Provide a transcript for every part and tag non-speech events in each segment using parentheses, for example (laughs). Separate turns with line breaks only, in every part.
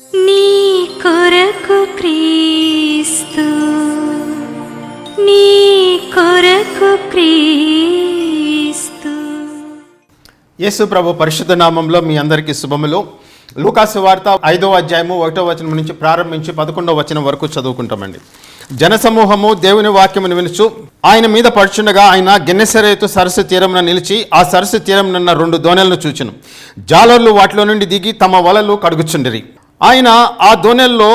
నీ కొరకు క్రీస్తు నీ కొరకు క్రీస్తు.
యేసు ప్రభు పరిశుద్ధ నామంలో మీ అందరికీ శుభములు. లూకాసు వార్త ఐదో అధ్యాయము ఒకటో వచనం నుంచి ప్రారంభించి పదకొండవ వచనం వరకు చదువుకుంటామండి. జనసమూహము దేవుని వాక్యమును వినుచు ఆయన మీద పడుచుండగా ఆయన గిన్నెసరేతు సరస్సు తీరమున నిలిచి ఆ సరస్సు తీరమునున్న రెండు దోణలను చూచును. జాలర్లు వాటిలో నుండి దిగి తమ వలలు కడుగుచుండిరి. ఆయన ఆ దోణెల్లో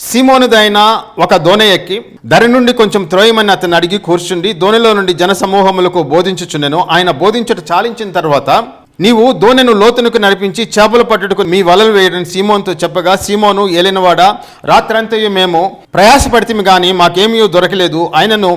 సీమోనుదైన ఒక దోణె ఎక్కి దరి నుండి కొంచెం త్రోయమని అతను అడిగి కూర్చుండి దోణిలో నుండి జనసమూహములకు బోధించుచుండెను. ఆయన బోధించుట చాలించిన తర్వాత నీవు దోణెను లోతునకు నడిపించి చేపలు పట్టుటకు మీ వలలు వేయడం సీమోన్తో చెప్పగా సీమోను ఏలినవాడ రాత్రంతయు మేము ప్రయాసపడితిమి గాని మాకేమీ దొరకలేదు. ఆయనను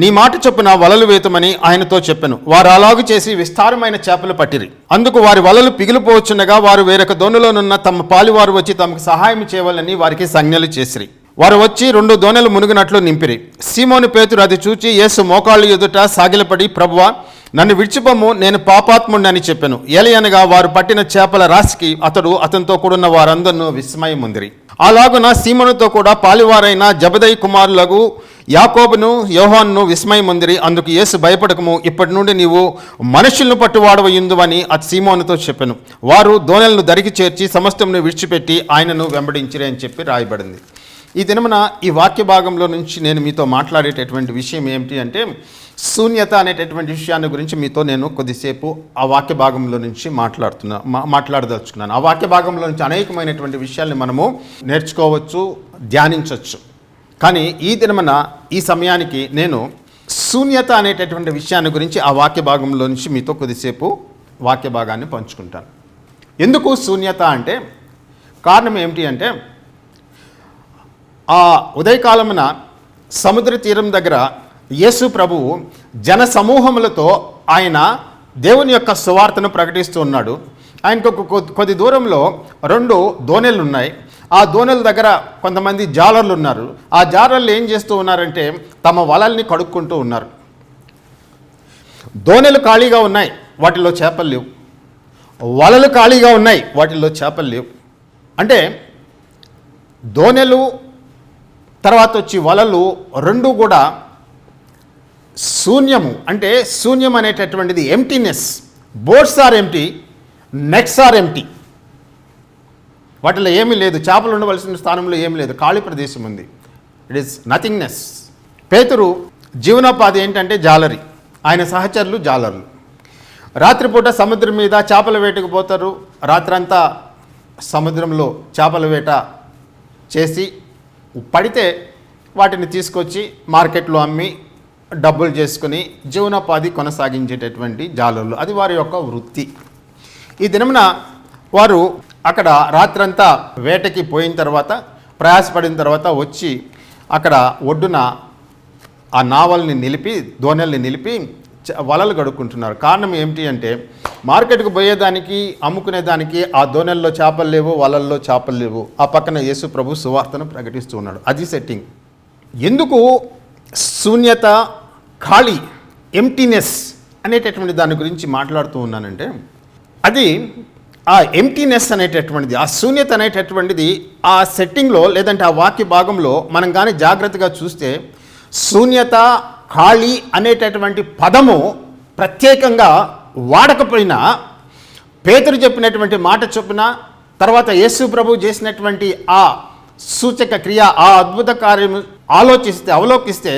నీ మాట చొప్పున వలలు వేతమని ఆయనతో చెప్పెను. వారు అలాగు చేసి విస్తారమైన చేపలు పట్టిరి. అందుకు వారి వలలు పిగిలిపోవచ్చుండగా వారు వేరొక దోణిలోనున్న తమ పాలివారు వచ్చి తమకు సహాయం చేయవాలని వారికి సంజ్ఞలు చేసిరి. వారు వచ్చి రెండు దోణెలు మునిగినట్లు నింపిరి. సీమోని పేతురు అది చూచి యేసు మోకాళ్ళు ఎదుట సాగిలపడి ప్రభువా నన్ను విడిచిపోము నేను పాపాత్ముడిని అని చెప్పాను ఏలయనగా వారు పట్టిన చేపల రాశికి అతడు అతనితో కూడున్న వారందరినూ విస్మయం ఉందిరి అలాగున సీమనుతో కూడా పాలివారైన జబదై కుమారులకు యాకోబును యోహాన్ను విస్మయముందిరి. అందుకు యేసు భయపడకము. ఇప్పటి నుండి నీవు మనుషులను పట్టువాడవయుందు అని అతి సీమోనుతో చెప్పాను. వారు దోనెలను దరికి చేర్చి సమస్తమును విడిచిపెట్టి ఆయనను వెంబడించిరి అని చెప్పి రాయబడింది. ఈ దినమున ఈ వాక్య భాగంలో నుంచి నేను మీతో మాట్లాడేటటువంటి విషయం ఏమిటి అంటే శూన్యత అనేటటువంటి విషయాన్ని గురించి మీతో నేను కొద్దిసేపు ఆ వాక్య భాగంలో నుంచి మాట్లాడుతున్నా మా మాట్లాడదలుచుకున్నాను. ఆ వాక్య భాగంలో నుంచి అనేకమైనటువంటి విషయాల్ని మనము నేర్చుకోవచ్చు ధ్యానించవచ్చు. కానీ ఈ దినమన ఈ సమయానికి నేను శూన్యత అనేటటువంటి విషయాన్ని గురించి ఆ వాక్య భాగంలో నుంచి మీతో కొద్దిసేపు వాక్య భాగాన్ని పంచుకుంటాను. ఎందుకు శూన్యత అంటే కారణం ఏమిటి అంటే ఆ ఉదయకాలమున సముద్ర తీరం దగ్గర యేసు ప్రభువు జన సమూహములతో ఆయన దేవుని యొక్క సువార్తను ప్రకటిస్తూ ఉన్నాడు. ఆయనకు ఒక కొద్ది- కొద్ది దూరంలో రెండు దోణెలు ఉన్నాయి ఆ దోణెల దగ్గర కొంతమంది జాలర్లు ఉన్నారు. ఆ జాలర్లు ఏం చేస్తూ ఉన్నారంటే తమ వలల్ని కడుక్కుంటూ ఉన్నారు. దోణెలు ఖాళీగా ఉన్నాయి వాటిలో చేపలు లేవు. వలలు ఖాళీగా ఉన్నాయి వాటిల్లో చేపలు లేవు. అంటే దోణెలు తర్వాత వచ్చి వలలు రెండు కూడా శూన్యము అంటే శూన్యం అనేటటువంటిది emptiness boats are empty nets are empty వాటిలో ఏమీ లేదు చేపలు ఉండవలసిన స్థానంలో ఏమీ లేదు ఖాళీ ప్రదేశం ఉంది. ఇట్ ఈస్ నథింగ్నెస్ పేతురు జీవనోపాధి ఏంటంటే జాలరి. ఆయన సహచరులు జాలర్లు. రాత్రిపూట సముద్రం మీద చేపల వేటకు పోతారు. రాత్రంతా సముద్రంలో చేపల వేట చేసి పడితే వాటిని తీసుకొచ్చి మార్కెట్లో అమ్మి డబ్బులు చేసుకుని జీవనోపాధి కొనసాగించేటటువంటి జాలర్లు అది వారి యొక్క వృత్తి. ఈ దినమున వారు అక్కడ రాత్రంతా వేటకి పోయిన తర్వాత ప్రయాసపడిన తర్వాత వచ్చి అక్కడ ఒడ్డున ఆ నావల్ని నిలిపి దోణెల్ని నిలిపి చ- వలలు గడుక్కుంటున్నారు కారణం ఏమిటి అంటే మార్కెట్కు పోయేదానికి అమ్ముకునేదానికి ఆ దోణెల్లో చేపలు లేవు వలల్లో చేపలు లేవు. ఆ పక్కన యేసు ప్రభు సువార్తను ప్రకటిస్తూ ఉన్నాడు. అది సెట్టింగ్. ఎందుకు శూన్యత ఖాళీ ఎంటీనెస్ అనేటటువంటి దాని గురించి మాట్లాడుతూ ఉన్నానంటే అది ఆ ఎంటీనెస్ అనేటటువంటిది ఆ శూన్యత అనేటటువంటిది ఆ సెట్టింగ్లో లేదంటే ఆ వాక్య భాగంలో మనం కానీ జాగ్రత్తగా చూస్తే శూన్యత ఖాళీ అనేటటువంటి పదము ప్రత్యేకంగా వాడకపోయినా పేతురు చెప్పినటువంటి మాట చొప్పున తర్వాత యేసు ప్రభు చేసినటువంటి ఆ సూచక క్రియ ఆ అద్భుత కార్యము ఆలోచిస్తే అవలోకిస్తే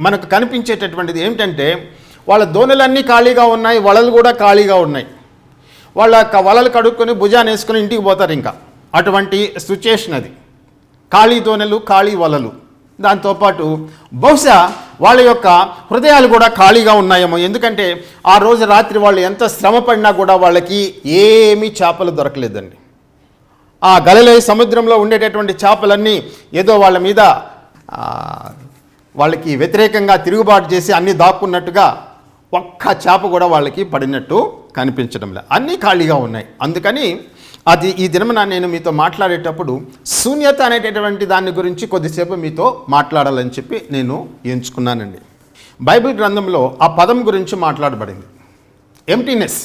మనకు కనిపించేటటువంటిది ఏమిటంటే వాళ్ళ దోణులన్నీ ఖాళీగా ఉన్నాయి వలలు కూడా ఖాళీగా ఉన్నాయి. వాళ్ళ వలలు కడుక్కొని భుజాన్ని వేసుకొని ఇంటికి పోతారు ఇంకా. అటువంటి సిచ్యుయేషన్ అది. ఖాళీ దోణెలు ఖాళీ వలలు. దాంతోపాటు బహుశా వాళ్ళ యొక్క హృదయాలు కూడా ఖాళీగా ఉన్నాయేమో. ఎందుకంటే ఆ రోజు రాత్రి వాళ్ళు ఎంత శ్రమ పడినా కూడా వాళ్ళకి ఏమీ చేపలు దొరకలేదండి. ఆ గలలే సముద్రంలో ఉండేటటువంటి చేపలన్నీ ఏదో వాళ్ళ మీద వాళ్ళకి వ్యతిరేకంగా తిరుగుబాటు చేసి అన్నీ దాక్కున్నట్టుగా ఒక్క చేప కూడా వాళ్ళకి పడినట్టు కనిపించడం లేదు. అన్నీ ఖాళీగా ఉన్నాయి. అందుకని అది ఈ దినమున నేను మీతో మాట్లాడేటప్పుడు శూన్యత అనేటటువంటి దాని గురించి కొద్దిసేపు మీతో మాట్లాడాలని చెప్పి నేను ఎంచుకున్నానండి. బైబిల్ గ్రంథంలో ఆ పదం గురించి మాట్లాడబడింది. ఎంటీనెస్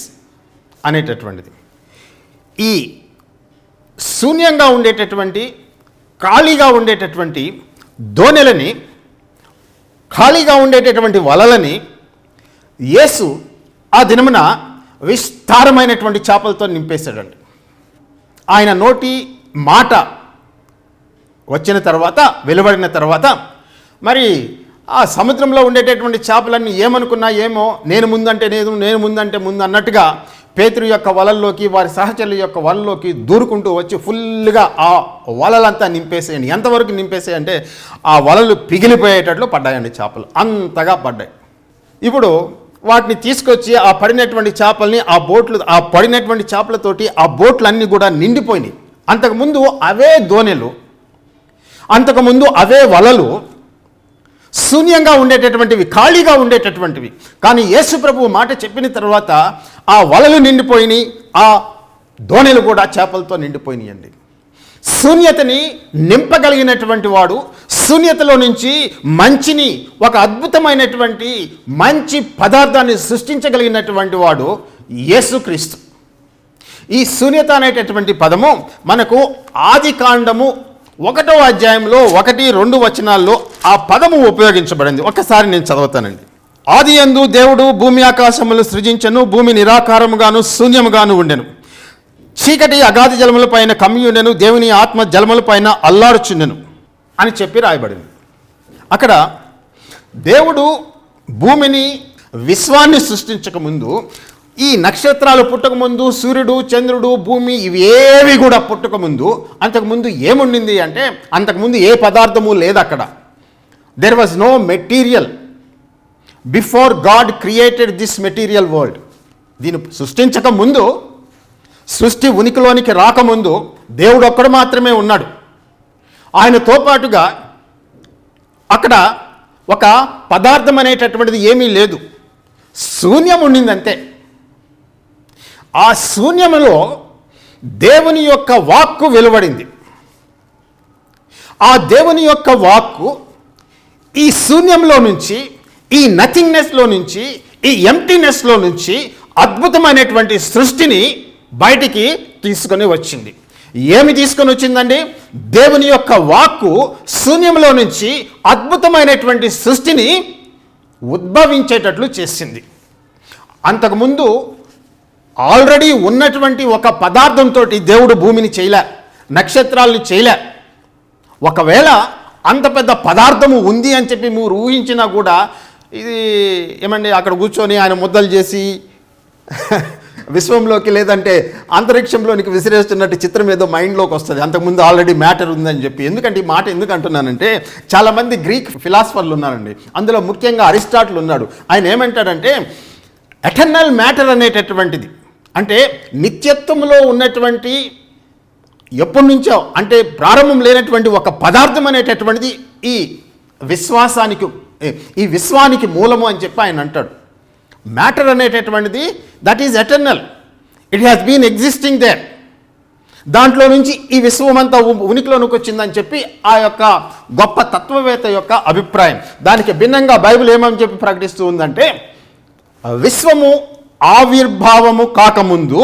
అనేటటువంటిది. ఈ శూన్యంగా ఉండేటటువంటి ఖాళీగా ఉండేటటువంటి దోణెలని ఖాళీగా ఉండేటటువంటి వలలని యేసు ఆ దినమున విస్తారమైనటువంటి చేపలతో నింపేశాడండి. ఆయన నోటి మాట వచ్చిన తర్వాత వెలువడిన తర్వాత మరి ఆ సముద్రంలో ఉండేటటువంటి చేపలన్నీ ఏమనుకున్నా ఏమో నేను ముందంటే నేను నేను ముందంటే ముందు అన్నట్టుగా పేతురు యొక్క వలల్లోకి వారి సహచరుల యొక్క వలల్లోకి దూరుకుంటూ వచ్చి ఫుల్గా ఆ వలలంతా నింపేసేయండి. ఎంతవరకు నింపేసేయంటే ఆ వలలు పిగిలిపోయేటట్లు పడ్డాయండి చేపలు. అంతగా పడ్డాయి. ఇప్పుడు వాటిని తీసుకొచ్చి ఆ పడినటువంటి చేపల్ని ఆ బోట్లు ఆ పడినటువంటి చేపలతోటి ఆ బోట్లన్నీ కూడా నిండిపోయినాయి. అంతకుముందు అవే దోణెలు అంతకుముందు అవే వలలు శూన్యంగా ఉండేటటువంటివి ఖాళీగా ఉండేటటువంటివి. కానీ యేసు ప్రభు మాట చెప్పిన తర్వాత ఆ వలలు నిండిపోయినాయి ఆ దోణెలు కూడా చేపలతో నిండిపోయినాయండి. శూన్యతని నింపగలిగినటువంటి వాడు శూన్యతలో నుంచి మంచిని ఒక అద్భుతమైనటువంటి మంచి పదార్థాన్ని సృష్టించగలిగినటువంటి వాడు యేసుక్రీస్తు ఈ శూన్యత అనేటటువంటి పదము మనకు ఆది కాండము ఒకటో అధ్యాయంలో ఒకటి రెండు వచనాల్లో ఆ పదము ఉపయోగించబడింది. ఒకసారి నేను చదువుతానండి. ఆది ఎందు దేవుడు భూమి ఆకాశములు సృజించను భూమి నిరాకారముగాను శూన్యముగాను ఉండెను. చీకటి అగాధి జలముల పైన కమ్మియుండెను దేవుని ఆత్మ జలముల పైన అల్లాడుచుండెను అని చెప్పి రాయబడింది. అక్కడ దేవుడు భూమిని విశ్వాన్ని సృష్టించక ముందు ఈ నక్షత్రాలు పుట్టకముందు సూర్యుడు చంద్రుడు భూమి ఇవి ఏవి కూడా పుట్టకముందు అంతకుముందు ఏముండింది అంటే అంతకుముందు ఏ పదార్థము లేదు అక్కడ. There was no material before God created this material world దీన్ని సృష్టించక ముందు సృష్టి ఉనికిలోనికి రాకముందు దేవుడు ఒక్కడు మాత్రమే ఉన్నాడు. ఆయనతో పాటుగా అక్కడ ఒక పదార్థం అనేటటువంటిది ఏమీ లేదు. శూన్యం ఉండింది అంతే ఆ శూన్యములో దేవుని యొక్క వాక్కు వెలువడింది. ఆ దేవుని యొక్క వాక్కు ఈ శూన్యంలో నుంచి ఈ నథింగ్నెస్లో నుంచి ఈ ఎంటీనెస్లో నుంచి అద్భుతమైనటువంటి సృష్టిని బయటికి తీసుకొని వచ్చింది. ఏమి తీసుకొని వచ్చిందండి? దేవుని యొక్క వాక్కు శూన్యంలో నుంచి అద్భుతమైనటువంటి సృష్టిని ఉద్భవించేటట్లు చేసింది. అంతకుముందు ఆల్రెడీ ఉన్నటువంటి ఒక పదార్థంతో దేవుడు భూమిని చేయలే నక్షత్రాలను చేయలే. ఒకవేళ అంత పెద్ద పదార్థము ఉంది అని చెప్పి మీరు ఊహించినా కూడా ఇది ఏమండి అక్కడ కూర్చొని ఆయన ముద్దలు చేసి (laughs) విశ్వంలోకి లేదంటే అంతరిక్షంలోనికి విసిరేస్తున్నట్టు చిత్రం ఏదో మైండ్లోకి వస్తుంది. అంతకుముందు ఆల్రెడీ మ్యాటర్ ఉందని చెప్పి. ఎందుకంటే ఈ మాట ఎందుకు అంటున్నానంటే చాలామంది గ్రీక్ ఫిలాసఫర్లు ఉన్నారండి. అందులో ముఖ్యంగా అరిస్టాటిల్ ఉన్నాడు. ఆయన ఏమంటాడంటే ఎటర్నల్ మ్యాటర్ అనేటటువంటిది. అంటే నిత్యత్వంలో ఉన్నటువంటి ఎప్పటి నుంచో అంటే ప్రారంభం లేనటువంటి ఒక పదార్థం అనేటటువంటిది ఈ విశ్వాసానికి ఈ విశ్వానికి మూలము అని చెప్పి ఆయన అంటాడు. మ్యాటర్ అనేటటువంటిది that is eternal it has been existing there దాంట్లో నుంచి ఈ విశ్వం అంతా ఉనికిలోనికి వచ్చిందని చెప్పి ఆ యొక్క గొప్ప తత్వవేత్త యొక్క అభిప్రాయం. దానికి భిన్నంగా బైబిల్ ఏమని చెప్పి ప్రకటిస్తూ ఉందంటే విశ్వము ఆవిర్భావము కాకముందు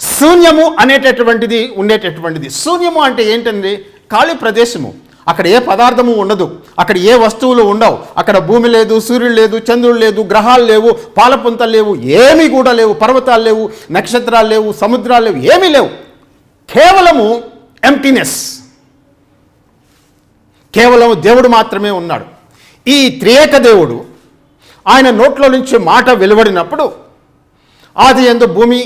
శూన్యము అనేటటువంటిది ఉండేటటువంటిది. శూన్యము అంటే ఏంటండి? ఖాళీ ప్రదేశము. అక్కడ ఏ పదార్థము ఉండదు. అక్కడ ఏ వస్తువులు ఉండవు. అక్కడ భూమి లేదు సూర్యుడు లేదు చంద్రుడు లేదు గ్రహాలు లేవు పాలపుంతలు లేవు ఏమీ కూడా లేవు పర్వతాలు లేవు నక్షత్రాలు లేవు సముద్రాలు లేవు ఏమీ లేవు. కేవలము ఎంటీనెస్ కేవలం దేవుడు మాత్రమే ఉన్నాడు. ఈ త్రియేక దేవుడు ఆయన నోట్లో నుంచి మాట వెలువడినప్పుడు ఆది ఎందు భూమి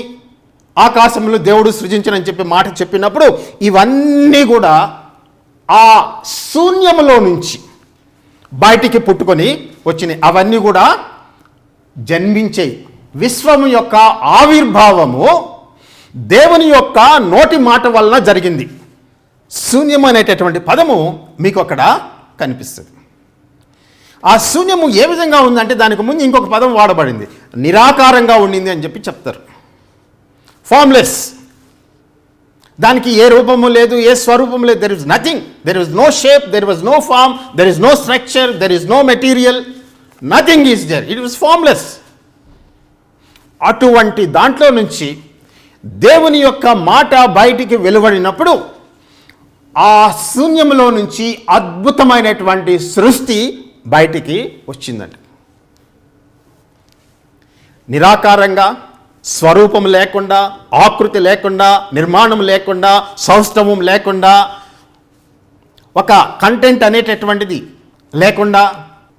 ఆకాశంలో దేవుడు సృజించనని చెప్పి మాట చెప్పినప్పుడు ఇవన్నీ కూడా ఆ శూన్యములో నుంచి బయటికి పుట్టుకొని వచ్చినాయి అవన్నీ కూడా జన్మించాయి విశ్వము యొక్క ఆవిర్భావము దేవుని యొక్క నోటి మాట వలన జరిగింది. శూన్యం అనేటటువంటి పదము మీకు అక్కడ కనిపిస్తుంది. ఆ శూన్యము ఏ విధంగా ఉందంటే దానికి ముందు ఇంకొక పదం వాడబడింది. నిరాకారంగా ఉండింది అని చెప్పి చెప్తారు. ఫార్మ్లెస్ దానికి ఏ రూపము లేదు ఏ స్వరూపము లేదు. There is nothing there is no shape there was no form there is no structure there is no material nothing is there it was formless అటువంటి దాంట్లో నుంచి దేవుని యొక్క మాట బయటికి వెలువడినప్పుడు ఆ శూన్యంలో నుంచి అద్భుతమైనటువంటి సృష్టి బయటికి వచ్చిందండి నిరాకారంగా స్వరూపం లేకుండా ఆకృతి లేకుండా నిర్మాణం లేకుండా సౌష్ఠవం లేకుండా ఒక కంటెంట్ అనేటటువంటిది లేకుండా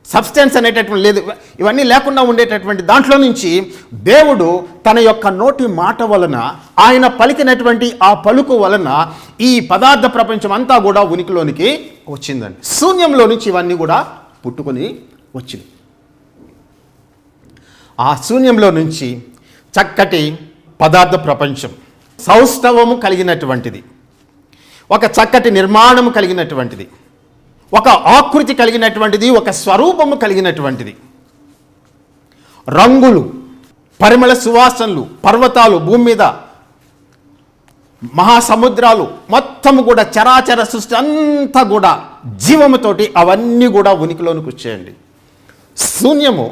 సబ్స్టెన్స్ అనేటటువంటి లేదు ఇవన్నీ లేకుండా ఉండేటటువంటి దాంట్లో నుంచి దేవుడు తన యొక్క నోటి మాట వలన ఆయన పలికినటువంటి ఆ పలుకు వలన ఈ పదార్థ ప్రపంచం అంతా కూడా ఉనికిలోనికి వచ్చిందండి. శూన్యంలో నుంచి ఇవన్నీ కూడా పుట్టుకొని వచ్చింది. ఆ శూన్యంలో నుంచి చక్కటి పదార్థ ప్రపంచం సౌష్ఠవము కలిగినటువంటిది. ఒక చక్కటి నిర్మాణం కలిగినటువంటిది. ఒక ఆకృతి కలిగినటువంటిది ఒక స్వరూపము కలిగినటువంటిది. రంగులు పరిమళ సువాసనలు పర్వతాలు భూమి మీద మహాసముద్రాలు మొత్తము కూడా చరాచర సృష్టి అంతా కూడా జీవముతోటి అవన్నీ కూడా ఉనికిలోనికి వచ్చేయండి. శూన్యము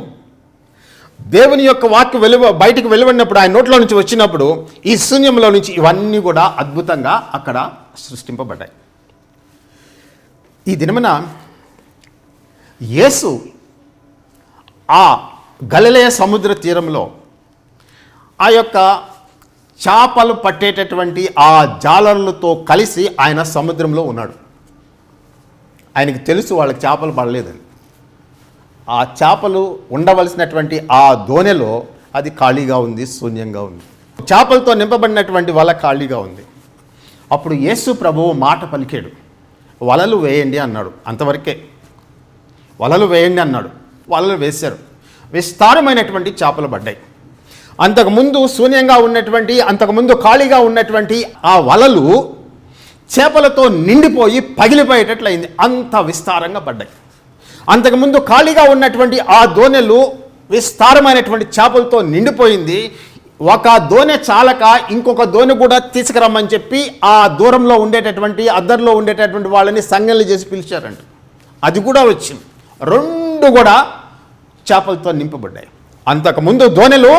దేవుని యొక్క వాక్య వెలువ బయటికి వెలువడినప్పుడు ఆయన నోట్లో నుంచి వచ్చినప్పుడు ఈ శూన్యంలో నుంచి ఇవన్నీ కూడా అద్భుతంగా అక్కడ సృష్టింపబడ్డాయి. ఈ దినమున యేసు ఆ గలిలయ సముద్ర తీరంలో ఆ యొక్క చేపలు పట్టేటటువంటి ఆ జాలర్లతో కలిసి ఆయన సముద్రంలో ఉన్నాడు. ఆయనకి తెలుసు వాళ్ళకి చేపలు పడలేదని. ఆ చేపలు ఉండవలసినటువంటి ఆ దోణెలో అది ఖాళీగా ఉంది శూన్యంగా ఉంది. చేపలతో నింపబడినటువంటి వల ఖాళీగా ఉంది. అప్పుడు యేసు ప్రభువు మాట పలికాడు. వలలు వేయండి అన్నాడు. అంతవరకే. వలలు వేయండి అన్నాడు. వలలు వేశారు. విస్తారమైనటువంటి చేపలు పడ్డాయి. అంతకుముందు శూన్యంగా ఉన్నటువంటి అంతకుముందు ఖాళీగా ఉన్నటువంటి ఆ వలలు చేపలతో నిండిపోయి పగిలిపోయేటట్లయింది. అంత విస్తారంగా పడ్డాయి. అంతకుముందు ఖాళీగా ఉన్నటువంటి ఆ దోణెలు విస్తారమైనటువంటి చేపలతో నిండిపోయింది. ఒక దోణె చాలక ఇంకొక దోణె కూడా తీసుకురమ్మని చెప్పి ఆ దూరంలో ఉండేటటువంటి అద్దర్లో ఉండేటటువంటి వాళ్ళని సంజ్ఞలు చేసి పిలిచారంట. అది కూడా వచ్చింది. రెండు కూడా చేపలతో నింపబడ్డాయి. అంతకుముందు దోణెలు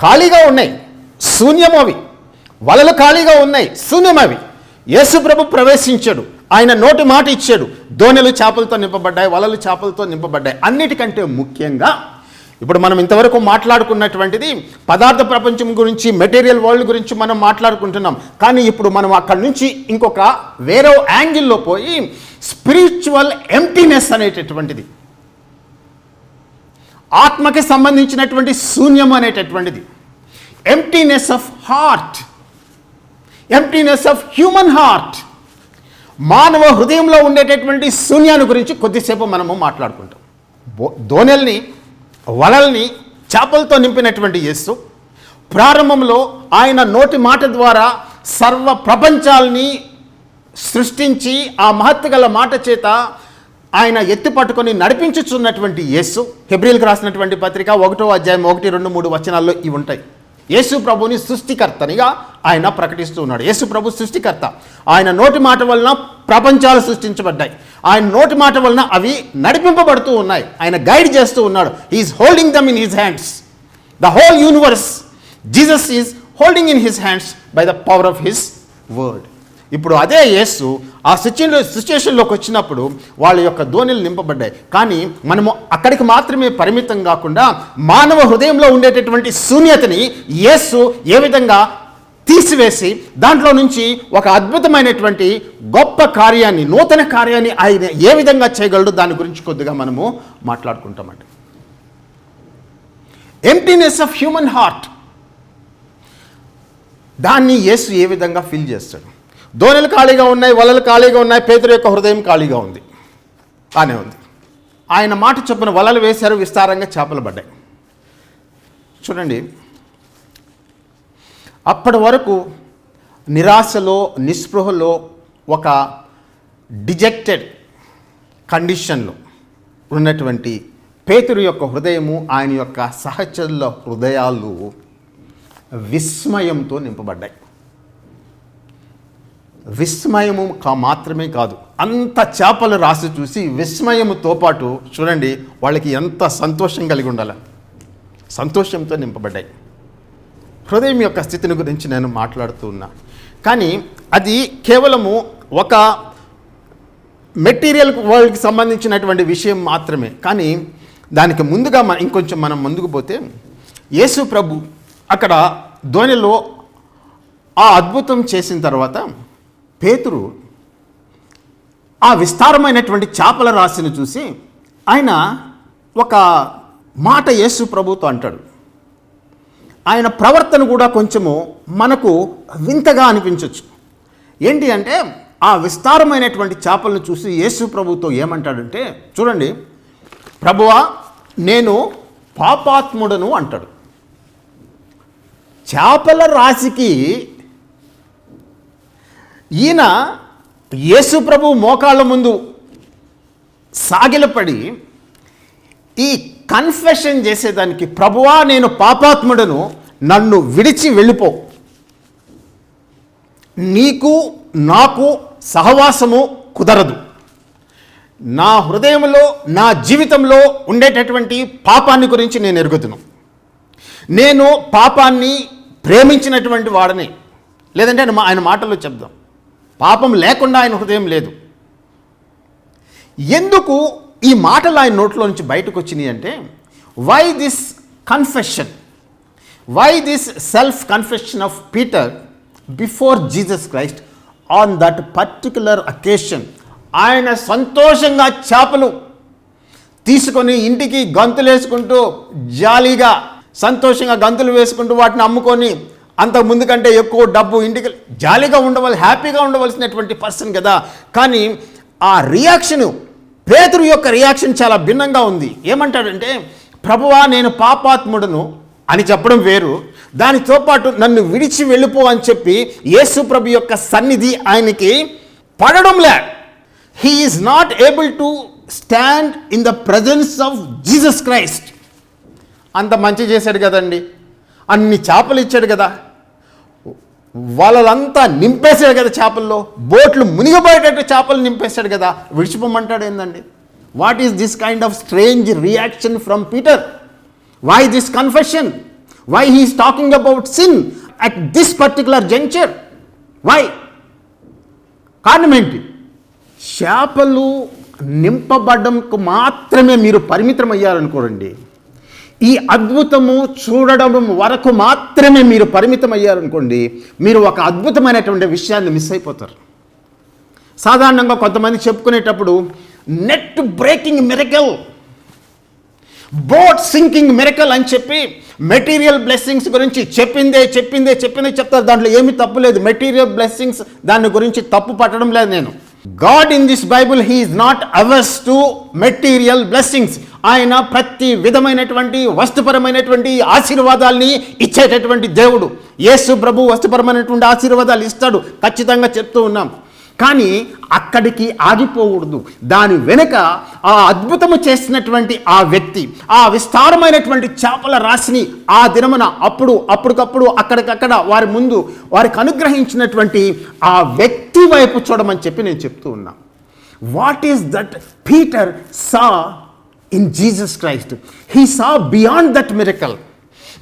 ఖాళీగా ఉన్నాయి. శూన్యం అవి వలలు ఖాళీగా ఉన్నాయి. శూన్యం అవి యేసుప్రభు ప్రవేశించాడు. ఆయన నోటి మాట ఇచ్చాడు. దోణెలు చేపలతో నింపబడ్డాయి వలలు చేపలతో నింపబడ్డాయి. అన్నిటికంటే ముఖ్యంగా ఇప్పుడు మనం ఇంతవరకు మాట్లాడుకున్నటువంటిది పదార్థ ప్రపంచం గురించి మెటీరియల్ వరల్డ్ గురించి మనం మాట్లాడుకుంటున్నాం. కానీ ఇప్పుడు మనం అక్కడి నుంచి ఇంకొక వేరే యాంగిల్లో పోయి స్పిరిచువల్ ఎంటీనెస్ అనేటటువంటిది ఆత్మకి సంబంధించినటువంటి శూన్యం అనేటటువంటిది emptiness of heart emptiness of human heart మానవ హృదయంలో ఉండేటటువంటి శూన్యాన్ని గురించి కొద్దిసేపు మనము మాట్లాడుకుంటాం. బో- దోణెల్ని వలల్ని చేపలతో నింపినటువంటి యేసు ప్రారంభంలో ఆయన నోటి మాట ద్వారా సర్వ ప్రపంచాల్ని సృష్టించి ఆ మహత్తు గల మాట చేత ఆయన ఎత్తి పట్టుకొని నడిపించుచున్నటువంటి యేసు హెబ్రిల్కి రాసినటువంటి పత్రిక ఒకటో అధ్యాయం ఒకటి రెండు మూడు వచనాల్లో ఇవి ఉంటాయి. యేసు ప్రభుని సృష్టికర్తనిగా ఆయన ప్రకటిస్తూ ఉన్నాడు. యేసు ప్రభు సృష్టికర్త. ఆయన నోటి మాట వలన ప్రపంచాలు సృష్టించబడ్డాయి. ఆయన నోటి మాట వలన అవి నడిపింపబడుతూ ఉన్నాయి. ఆయన గైడ్ చేస్తూ ఉన్నాడు. Is holding them in his hands the whole universe Jesus is holding in his hands by the power of his word ఇప్పుడు అదే యేసు ఆ సిచ్యులో సిచ్యువేషన్లోకి వచ్చినప్పుడు వాళ్ళ యొక్క ధోనిలు నింపబడ్డాయి. కానీ మనము అక్కడికి మాత్రమే పరిమితం కాకుండా మానవ హృదయంలో ఉండేటటువంటి శూన్యతని యేసు ఏ విధంగా తీసివేసి దాంట్లో నుంచి ఒక అద్భుతమైనటువంటి గొప్ప కార్యాన్ని నూతన కార్యాన్ని ఆయన ఏ విధంగా చేయగలడు? దాని గురించి కొద్దిగా మనము మాట్లాడుకుంటామండి. ఎంప్టీనెస్ ఆఫ్ హ్యూమన్ హార్ట్ దాన్ని యేసు ఏ విధంగా ఫీల్ చేస్తాడు? దోణలు ఖాళీగా ఉన్నాయి వలలు ఖాళీగా ఉన్నాయి పేదరు యొక్క హృదయం ఖాళీగా ఉంది. బాగానే ఉంది. ఆయన మాట చొప్పున వలలు వేశారు విస్తారంగా చేపలు పడ్డాయి. చూడండి అప్పటి వరకు నిరాశలో నిస్పృహలో ఒక డిజెక్టెడ్ కండిషన్లో ఉన్నటువంటి పేతురు యొక్క హృదయము ఆయన యొక్క సహచరుల హృదయాలు విస్మయంతో నింపబడ్డాయి. విస్మయము కా మాత్రమే కాదు అంత చేపలు రాసి చూసి విస్మయముతో పాటు చూడండి వాళ్ళకి ఎంత సంతోషం కలిగి ఉండాలి. సంతోషంతో నింపబడ్డాయి. హృదయం యొక్క స్థితిని గురించి నేను మాట్లాడుతూ ఉన్నా. కానీ అది కేవలము ఒక మెటీరియల్ వరల్డ్కి సంబంధించినటువంటి విషయం మాత్రమే. కానీ దానికి ముందుగా మన ఇంకొంచెం మనం ముందుకు పోతే యేసు ప్రభు అక్కడ ధోనిలో ఆ అద్భుతం చేసిన తర్వాత పేతురు ఆ విస్తారమైనటువంటి చేపల రాశిని చూసి ఆయన ఒక మాట యేసు ప్రభుతో అంటాడు. ఆయన ప్రవర్తన కూడా కొంచెము మనకు వింతగా అనిపించవచ్చు ఏంటి అంటే ఆ విస్తారమైనటువంటి చేపలను చూసి యేసు ప్రభుతో ఏమంటాడంటే చూడండి ప్రభువా నేను పాపాత్ముడను అంటాడు. చేపల రాశికి ఈయన యేసు ప్రభు మోకాళ్ళ ముందు సాగిలపడి ఈ కన్ఫెషన్ చేసేదానికి ప్రభువా నేను పాపాత్ముడను నన్ను విడిచి వెళ్ళిపో. నీకు నాకు సహవాసము కుదరదు. నా హృదయంలో నా జీవితంలో ఉండేటటువంటి పాపాన్ని గురించి నేను ఎరుగుతును నేను పాపాన్ని ప్రేమించినటువంటి వాడని. లేదంటే ఆయన మా- ఆయన మాటల్లో చెప్దాం. పాపం లేకుండా ఆయన హృదయం లేదు. ఎందుకు ఈ మాటలు ఆయన నోట్లో నుంచి బయటకు వచ్చినాయి అంటే why this confession why this self confession of Peter before Jesus Christ on that particular occasion ఆయన సంతోషంగా చేపలు తీసుకొని ఇంటికి గంతులు వేసుకుంటూ జాలీగా సంతోషంగా గంతులు వేసుకుంటూ వాటిని అమ్ముకొని అంతకు ముందు కంటే ఎక్కువ డబ్బు ఇంటికి జాలీగా ఉండవలసి హ్యాపీగా ఉండవలసినటువంటి పర్సన్ కదా. కానీ ఆ రియాక్షను పేతురు యొక్క రియాక్షన్ చాలా భిన్నంగా ఉంది. ఏమంటాడంటే ప్రభువా నేను పాపాత్ముడను అని చెప్పడం వేరు. దానితో పాటు నన్ను విడిచి వెళ్ళిపో అని చెప్పి యేసు ప్రభు యొక్క సన్నిధి ఆయనకి పడడంలే. He is not able to stand in the presence of Jesus Christ అంత మంచి చేశాడు కదండి. అన్ని చేపలు ఇచ్చాడు కదా. వాళ్ళంతా నింపేశాడు కదా చేపల్లో. బోట్లు మునిగిపోయేటట్టు చేపలు నింపేశాడు కదా. విడిచిపోమంటాడు ఏందండి? What is this kind of strange reaction from Peter why this confession why he's talking about sin at this particular juncture why కారణం ఏంటి? చేపలు నింపబడంకు మాత్రమే మీరు పరిమితం అయ్యారనుకోరండి ఈ అద్భుతము చూడడం వరకు మాత్రమే మీరు పరిమితం అయ్యారనుకోండి మీరు ఒక అద్భుతమైనటువంటి విషయాన్ని మిస్ అయిపోతారు. సాధారణంగా కొంతమంది చెప్పుకునేటప్పుడు net breaking miracle boat sinking miracle అని చెప్పి మెటీరియల్ బ్లెస్సింగ్స్ గురించి చెప్పిందే చెప్పిందే చెప్పిందే చెప్తారు. దాంట్లో ఏమీ తప్పు లేదు. మెటీరియల్ బ్లెస్సింగ్స్ దాని గురించి తప్పు పట్టడం లేదు నేను. God in this Bible he is not ours to material blessings ఆయన ప్రతి విధమైనటువంటి వస్తుపరమైనటువంటి ఆశీర్వాదాల్ని ఇచ్చేటటువంటి దేవుడు. యేసు ప్రభు వస్తుపరమైనటువంటి ఆశీర్వాదాలు ఇస్తాడు. ఖచ్చితంగా చెప్తూ ఉన్నాం. కానీ అక్కడికి ఆగిపోకూడదు. దాని వెనుక ఆ అద్భుతము చేసినటువంటి ఆ వ్యక్తి ఆ విస్తారమైనటువంటి చేపల రాశిని ఆ దినమున అప్పుడు అప్పటికప్పుడు అక్కడికక్కడ వారి ముందు వారికి అనుగ్రహించినటువంటి ఆ వ్యక్తి వైపు చూడమని చెప్పి నేను చెప్తూ ఉన్నా. What is that Peter saw in Jesus Christ he saw beyond that miracle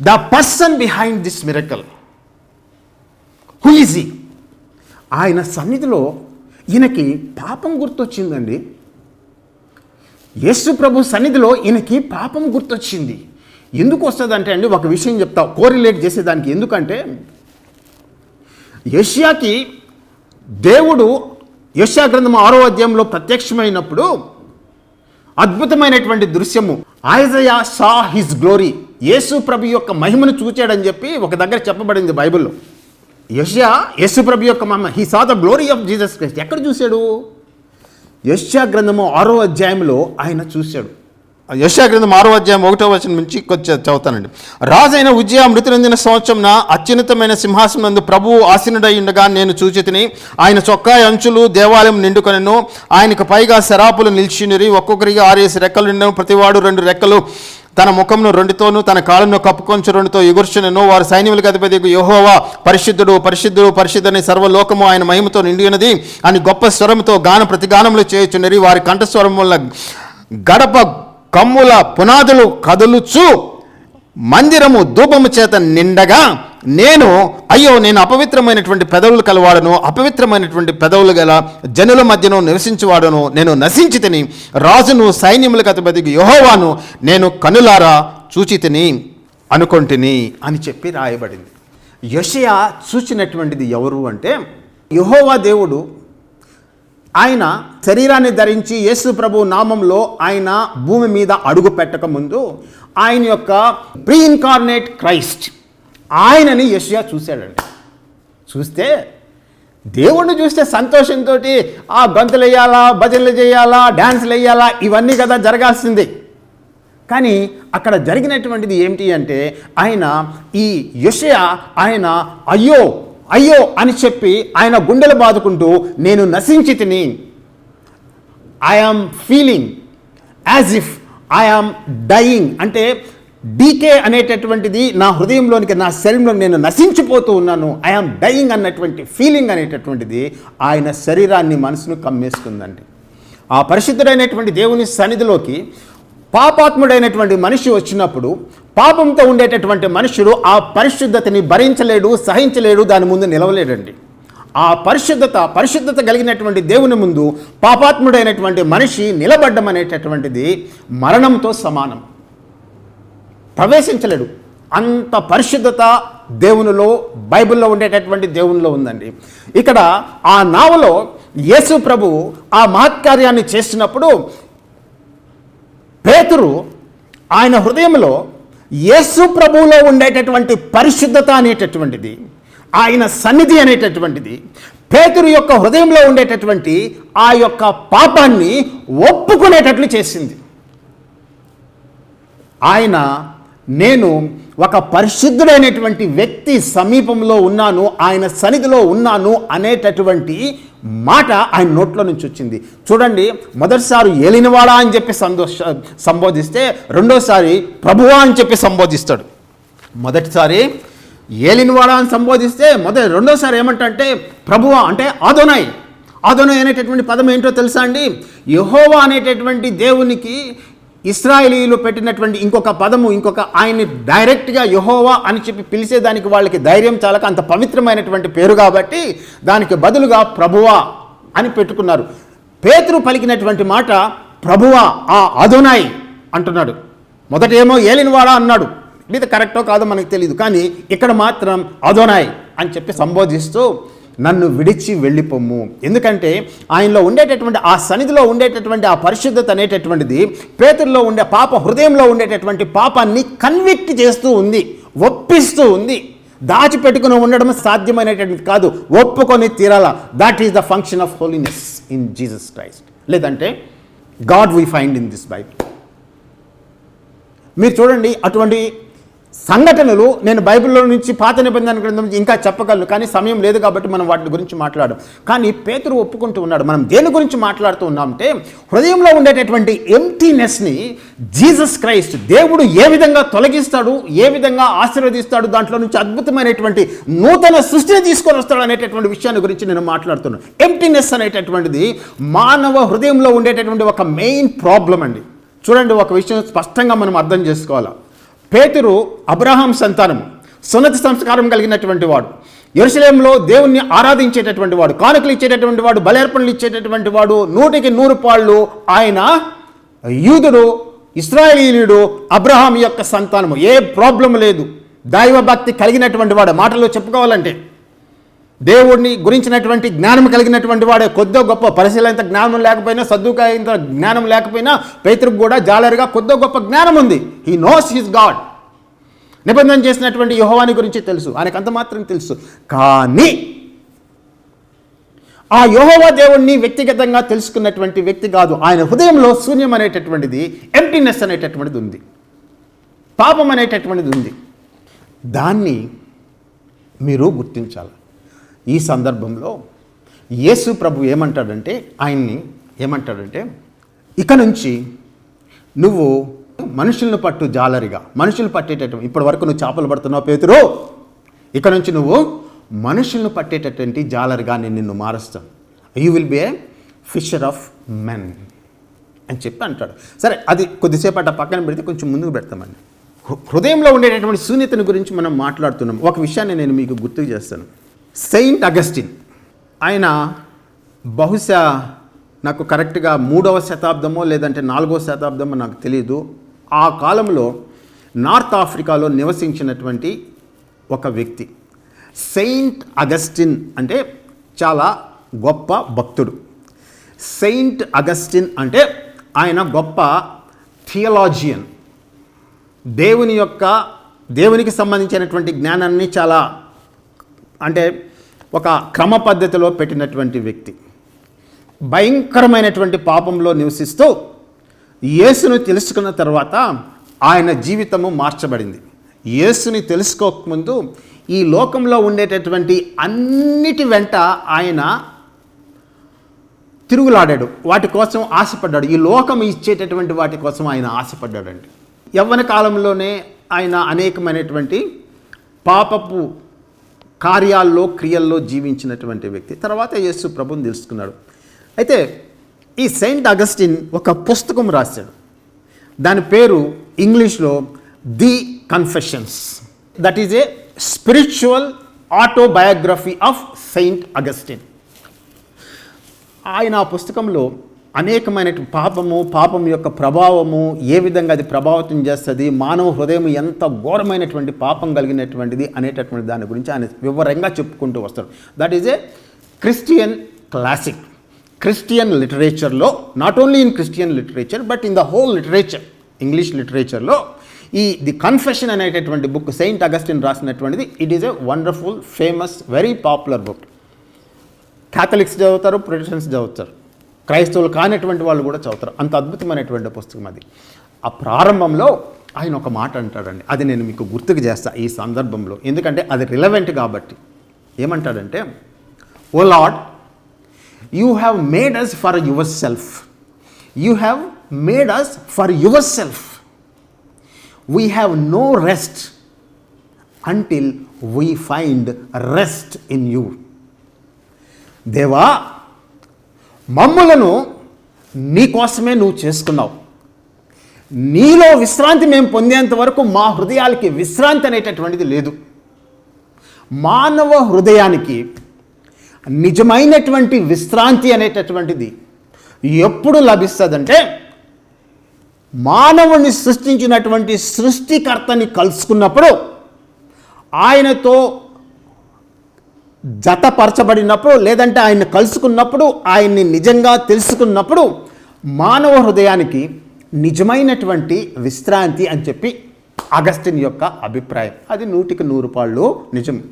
the person behind this miracle who is ఆయన సన్నిధిలో ఈయనకి పాపం గుర్తొచ్చిందండి. యేసు ప్రభు సన్నిధిలో ఈయనకి పాపం గుర్తొచ్చింది. ఎందుకు వస్తుందంటే అండి ఒక విషయం చెప్తా కోరిలేట్ చేసేదానికి ఎందుకంటే యష్యాకి దేవుడు యష్యా గ్రంథం ఆరో అధ్యాయంలో ప్రత్యక్షమైనప్పుడు అద్భుతమైనటువంటి దృశ్యము ఆయజయా సా హిస్ గ్లోరీ యేసు ప్రభు యొక్క మహిమను చూచాడని చెప్పి ఒక దగ్గర చెప్పబడింది బైబిల్లో. యష్యా యశుప్రభు ప్రభు యొక్క మమ్మ he saw the glory of Jesus Christ ఎక్కడ చూశాడు? యష్యా గ్రంథము ఆరో అధ్యాయంలో ఆయన చూశాడు. యశా గ్రంథం ఆరో అధ్యాయం ఒకటో వచనం నుంచి కొంచెం చదువుతానండి. రాజైన ఉజ్జయ మృతి నొందిన సంవత్సరం అత్యున్నతమైన సింహాసనం నందు ప్రభువు ఆసీనుడై ఉండగా నేను చూచితిని. ఆయన చొక్కా అంచులు దేవాలయం నిండుకొనెను. ఆయనకు పైగా శరాపులు నిలిచినరి ఒక్కొక్కరికి ఆరేసి రెక్కలు నిండను. ప్రతివాడు రెండు రెక్కలు తన ముఖంను రెండుతోనూ తన కాళ్ళను కప్పుకొంచు రెండుతో ఎగుర్చునను. వారు సైన్యములకు అధిపతి యహోవా పరిశుద్ధుడు పరిశుద్ధుడు పరిశుద్ధుని సర్వలోకము ఆయన మహిమతో నిండి ఉన్నది అని గొప్ప స్వరంతో గాన ప్రతిగానములు చేయుచున్నరి వారి కంఠస్వరం వల్ల గడప కమ్ముల పునాదులు కదులుచు మందిరము ధూపము చేత నిండగా నేను అయ్యో నేను అపవిత్రమైనటువంటి పెదవులు కలవాడను అపవిత్రమైనటువంటి పెదవులు గల జనుల మధ్యను నివసించువాడను నేను నశించి తిని రాజును సైన్యములకు అధిపతికి యహోవాను నేను కనులారా చూచి తిని అనుకొంటిని అని చెప్పి రాయబడింది. యషయా చూచినటువంటిది ఎవరు అంటే యహోవా దేవుడు ఆయన శరీరాన్ని ధరించి యేసు ప్రభు నామంలో ఆయన భూమి మీద అడుగు పెట్టక ముందు ఆయన యొక్క ప్రీ ఇన్కార్నేట్ క్రైస్ట్ ఆయనని యష్యా చూశాడండి చూస్తే దేవుణ్ణి చూస్తే సంతోషంతో ఆ గంతులు వేయాలా భజనలు చేయాలా డ్యాన్సులు వేయాలా ఇవన్నీ కదా జరగాల్సింది. కానీ అక్కడ జరిగినటువంటిది ఏమిటి అంటే ఆయన ఈ యషయ ఆయన అయ్యో అయ్యో అని చెప్పి ఆయన గుండెలు బాదుకుంటూ నేను నశించి తిని I am feeling as if I am dying అంటే డీకే అనేటటువంటిది నా హృదయంలోనికి నా శరీరంలో నేను నశించిపోతూ ఉన్నాను. ఐఆమ్ డయింగ్ అన్నటువంటి ఫీలింగ్ అనేటటువంటిది ఆయన శరీరాన్ని మనసును కమ్మేసుకుందండి ఆ పరిశుద్ధుడైనటువంటి దేవుని సన్నిధిలోకి పాపాత్ముడైనటువంటి మనిషి వచ్చినప్పుడు పాపంతో ఉండేటటువంటి మనుషుడు ఆ పరిశుద్ధతని భరించలేడు సహించలేడు దాని ముందు నిలవలేడండి. ఆ పరిశుద్ధత పరిశుద్ధత కలిగినటువంటి దేవుని ముందు పాపాత్ముడైనటువంటి మనిషి నిలబడ్డం అనేటటువంటిది మరణంతో సమానం. ప్రవేశించలేడు. అంత పరిశుద్ధత దేవునిలో బైబిల్లో ఉండేటటువంటి దేవునిలో ఉందండి. ఇక్కడ ఆ నావలో యేసు ప్రభు ఆ మహత్కార్యాన్ని చేసినప్పుడు పేతురు ఆయన హృదయంలో యేసు ప్రభువులో ఉండేటటువంటి పరిశుద్ధత అనేటటువంటిది ఆయన సన్నిధి అనేటటువంటిది పేతురు యొక్క హృదయంలో ఉండేటటువంటి ఆ యొక్క పాపాన్ని ఒప్పుకునేటట్లు చేసింది. ఆయన నేను ఒక పరిశుద్ధుడైనటువంటి వ్యక్తి సమీపంలో ఉన్నాను ఆయన సన్నిధిలో ఉన్నాను అనేటటువంటి మాట ఆయన నోట్లో నుంచి వచ్చింది. చూడండి మొదటిసారి ఏలినవాడా అని చెప్పి సంతోష సంబోధిస్తే రెండోసారి ప్రభువా అని చెప్పి సంబోధిస్తాడు. మొదటిసారి ఏలినవాడా అని సంబోధిస్తే మొదటి రెండోసారి ఏమంటే ప్రభువా అంటే ఆదోనాయ్ ఆదోనాయ్ అనేటటువంటి పదం ఏంటో తెలుసా అండి? యహోవా అనేటటువంటి దేవునికి ఇస్రాయేలీలు పెట్టినటువంటి ఇంకొక పదము ఇంకొక ఆయన్ని డైరెక్ట్గా యహోవా అని చెప్పి పిలిచేదానికి వాళ్ళకి ధైర్యం చాలక అంత పవిత్రమైనటువంటి పేరు కాబట్టి దానికి బదులుగా ప్రభువా అని పెట్టుకున్నారు. పేతురు పలికినటువంటి మాట ప్రభువా ఆ అదునాయ్ అంటున్నాడు. మొదట ఏమో ఏలినవాడా అన్నాడు. ఇది కరెక్టో కాదో మనకు తెలియదు కానీ ఇక్కడ మాత్రం అదోనాయ్ అని చెప్పి సంబోధిస్తూ నన్ను విడిచి వెళ్ళిపోము ఎందుకంటే ఆయనలో ఉండేటటువంటి ఆ సన్నిధిలో ఉండేటటువంటి ఆ పరిశుద్ధత అనేటటువంటిది పేతుల్లో ఉండే పాప హృదయంలో ఉండేటటువంటి పాపాన్ని కన్విక్ట్ చేస్తూ ఉంది ఒప్పిస్తూ ఉంది. దాచిపెట్టుకుని ఉండడం సాధ్యమైనటువంటిది కాదు ఒప్పుకొని తీరాల. That is the function of holiness in Jesus Christ లేదంటే God we find in this Bible మీరు చూడండి అటువంటి సంఘటనలు నేను బైబిల్లో నుంచి పాత నిబంధన గ్రంథం నుంచి ఇంకా చెప్పగలను కానీ సమయం లేదు కాబట్టి మనం వాటి గురించి మాట్లాడడం. కానీ పేతురు ఒప్పుకుంటూ ఉన్నాడు. మనం దేని గురించి మాట్లాడుతూ ఉన్నామంటే హృదయంలో ఉండేటటువంటి ఎంటీనెస్ని జీసస్ క్రైస్ట్ దేవుడు ఏ విధంగా తొలగిస్తాడు ఏ విధంగా ఆశీర్వదిస్తాడు దాంట్లో నుంచి అద్భుతమైనటువంటి నూతన సృష్టిని తీసుకొని వస్తాడు అనేటటువంటి విషయాన్ని గురించి నేను మాట్లాడుతున్నాను. ఎంటీనెస్ అనేటటువంటిది మానవ హృదయంలో ఉండేటటువంటి ఒక మెయిన్ ప్రాబ్లం అండి. చూడండి ఒక విషయం స్పష్టంగా మనం అర్థం చేసుకోవాలి? పేతురు అబ్రహాం సంతానం సున్నతి సంస్కారం కలిగినటువంటి వాడు. ఎరుసలేంలో దేవుణ్ణి ఆరాధించేటటువంటి వాడు కానుకలు ఇచ్చేటటువంటి వాడు బలేర్పణలు ఇచ్చేటటువంటి వాడు నూటికి నూరు పాళ్ళు ఆయన యూదుడు ఇస్రాయేలీయుడు అబ్రహాం యొక్క సంతానము. ఏ ప్రాబ్లం లేదు. దైవభక్తి కలిగినటువంటి వాడు. మాటల్లో చెప్పుకోవాలంటే దేవుడిని గురించినటువంటి జ్ఞానం కలిగినటువంటి వాడే కొద్దో గొప్ప పరిశీలనంత జ్ఞానం లేకపోయినా సర్దుకాయంత జ్ఞానం లేకపోయినా పైతృకు కూడా జాలరిగా కొద్దో గొప్ప జ్ఞానం ఉంది. హీ నోస్ హిస్ గాడ్ నిబంధన చేసినటువంటి యుహోవాని గురించి తెలుసు. ఆయనకు అంత మాత్రం తెలుసు. కానీ ఆ యోహోవా దేవుణ్ణి వ్యక్తిగతంగా తెలుసుకున్నటువంటి వ్యక్తి కాదు. ఆయన హృదయంలో శూన్యం అనేటటువంటిది ఎంప్టీనెస్ అనేటటువంటిది ఉంది. పాపం అనేటటువంటిది ఉంది. దాన్ని మీరు గుర్తించాలి. ఈ సందర్భంలో యేసు ప్రభు ఏమంటాడంటే ఆయన్ని ఏమంటాడంటే ఇక నుంచి నువ్వు మనుషులను పట్టు జాలరిగా మనుషులు పట్టేటటువంటి ఇప్పటి వరకు నువ్వు చేపలు పడుతున్నావు పేతురు ఇక నుంచి నువ్వు మనుషులను పట్టేటటువంటి జాలరిగా నేను నిన్ను మారుస్తాను. You will be a fisher of men అని చెప్పి అంటాడు. సరే అది కొద్దిసేపు అట్ట పక్కన పెడితే కొంచెం ముందుకు పెడతామండి. హృ- హృదయంలో ఉండేటటువంటి శూన్యతను గురించి మనం మాట్లాడుతున్నాం. ఒక విషయాన్ని నేను మీకు గుర్తు చేస్తాను. Saint Augustine. ఆయన బహుశా నాకు కరెక్ట్గా మూడవ శతాబ్దమో లేదంటే నాలుగవ శతాబ్దమో నాకు తెలియదు ఆ కాలంలో నార్త్ ఆఫ్రికాలో నివసించినటువంటి ఒక వ్యక్తి. సెయింట్ అగస్టిన్ అంటే చాలా గొప్ప భక్తుడు. సెయింట్ అగస్టిన్ అంటే ఆయన గొప్ప థియలాజియన్. దేవుని యొక్క దేవునికి సంబంధించినటువంటి జ్ఞానాన్ని చాలా అంటే ఒక క్రమ పద్ధతిలో పెట్టినటువంటి వ్యక్తి భయంకరమైనటువంటి పాపంలో నివసిస్తూ యేసును తెలుసుకున్న తర్వాత ఆయన జీవితము మార్చబడింది. యేసుని తెలుసుకోకముందు ఈ లోకంలో ఉండేటటువంటి అన్నిటి వెంట ఆయన తిరుగులాడాడు. వాటి కోసం ఆశపడ్డాడు. ఈ లోకం ఇచ్చేటటువంటి వాటి కోసం ఆయన ఆశపడ్డాడండి. యవ్వన కాలంలోనే ఆయన అనేకమైనటువంటి పాపపు కార్యాల్లో క్రియల్లో జీవించినటువంటి వ్యక్తి. తర్వాత యేసు ప్రభుని తెలుసుకున్నాడు. అయితే ఈ సెయింట్ అగస్టిన్ ఒక పుస్తకం రాశాడు. దాని పేరు ఇంగ్లీష్లో the Confessions. That is a spiritual autobiography of Saint Augustine. ఆయన ఆ పుస్తకంలో అనేకమైన పాపము పాపం యొక్క ప్రభావము ఏ విధంగా అది ప్రభావితం చేస్తుంది మానవ హృదయం ఎంత ఘోరమైనటువంటి పాపం కలిగినటువంటిది అనేటటువంటి దాని గురించి ఆయన వివరంగా చెప్పుకుంటూ వస్తారు that is a Christian classic Christian లిటరేచర్లో not only in Christian literature but in the whole literature English లిటరేచర్లో ఈ ది కన్ఫెషన్ అనేటటువంటి book Saint Augustine రాసినటువంటిది it is a wonderful famous very popular book Catholics చదువుతారు Protestants చదువుతారు. క్రైస్తవులు కానటువంటి వాళ్ళు కూడా చదువుతారు. అంత అద్భుతమైనటువంటి పుస్తకం అది. ఆ ప్రారంభంలో ఆయన ఒక మాట అంటాడండి. అది నేను మీకు గుర్తుకు చేస్తా ఈ సందర్భంలో. ఎందుకంటే అది రిలవెంట్ కాబట్టి. ఏమంటాడంటే O Lord you have made us for yourself. You have made us for yourself. We have no rest until we find rest in you. దేవా మమ్ములను నీకోసమే నువ్వు చేసుకున్నావు. నీలో విశ్రాంతి మేము పొందేంత వరకు మా హృదయాలకి విశ్రాంతి అనేటటువంటిది లేదు. మానవ హృదయానికి నిజమైనటువంటి విశ్రాంతి అనేటటువంటిది ఎప్పుడు లభిస్తుందంటే మానవుని సృష్టించినటువంటి సృష్టికర్తని కలుసుకున్నప్పుడు ఆయనతో జతపరచబడినప్పుడు లేదంటే ఆయన్ని కలుసుకున్నప్పుడు ఆయన్ని నిజంగా తెలుసుకున్నప్పుడు మానవ హృదయానికి నిజమైనటువంటి విశ్రాంతి అని చెప్పి అగస్టిన్ యొక్క అభిప్రాయం. అది నూటికి నూరు పాళ్ళు నిజం.